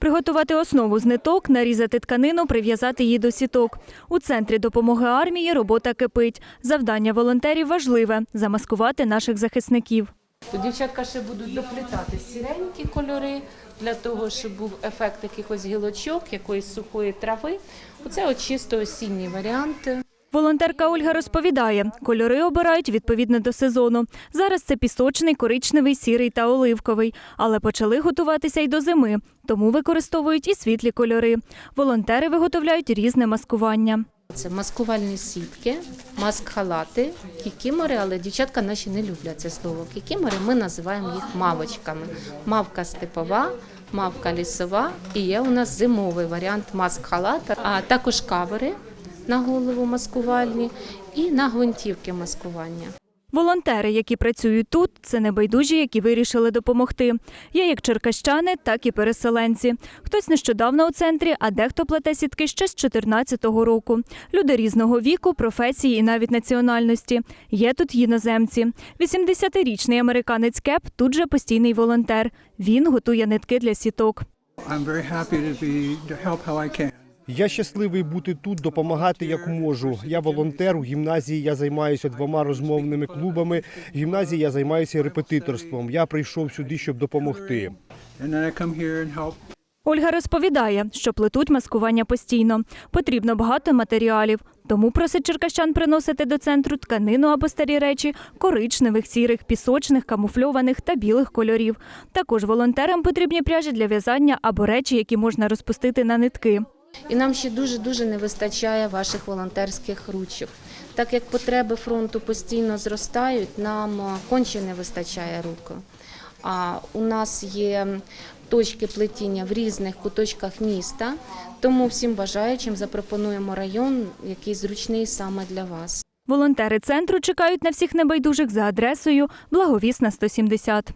Приготувати основу з ниток, нарізати тканину, прив'язати її до сіток. У центрі допомоги армії робота кипить. Завдання волонтерів важливе замаскувати наших захисників. Дівчатка ще будуть доплітати сіренькі кольори для того, щоб був ефект якихось гілочок, якоїсь сухої трави. Оце от чисто осінній варіант. Волонтерка Ольга розповідає, кольори обирають відповідно до сезону. Зараз це пісочний, коричневий, сірий та оливковий. Але почали готуватися й до зими, тому використовують і світлі кольори. Волонтери виготовляють різне маскування. Це маскувальні сітки, маск-халати, кікімори, але дівчатка наші не люблять це слово. Кікімори ми називаємо їх мавочками. Мавка степова, мавка лісова і є у нас зимовий варіант маск-халата, а також кавери на голову маскувальні і на гвинтівки маскування. Волонтери, які працюють тут, це небайдужі, які вирішили допомогти. Є як черкащани, так і переселенці. Хтось нещодавно у центрі, а дехто плете сітки ще з 14-го року. Люди різного віку, професії і навіть національності. Є тут іноземці. 80-річний американець Кеп тут же постійний волонтер. Він готує нитки для сіток. Я щасливий бути тут, допомагати як можу. Я волонтер у гімназії. Я займаюся двома розмовними клубами. В гімназії я займаюся репетиторством. Я прийшов сюди, щоб допомогти. Ольга розповідає, що плетуть маскування постійно. Потрібно багато матеріалів. Тому просить черкащан приносити до центру тканину або старі речі коричневих, сірих, пісочних, камуфльованих та білих кольорів. Також волонтерам потрібні пряжі для в'язання або речі, які можна розпустити на нитки. І нам ще дуже дуже не вистачає ваших волонтерських ручок. Так як потреби фронту постійно зростають, нам е, конче не вистачає рук. А у нас є точки плетіння в різних куточках міста, тому всім бажаючим запропонуємо район, який зручний саме для вас. Волонтери центру чекають на всіх небайдужих за адресою Благовісна 170.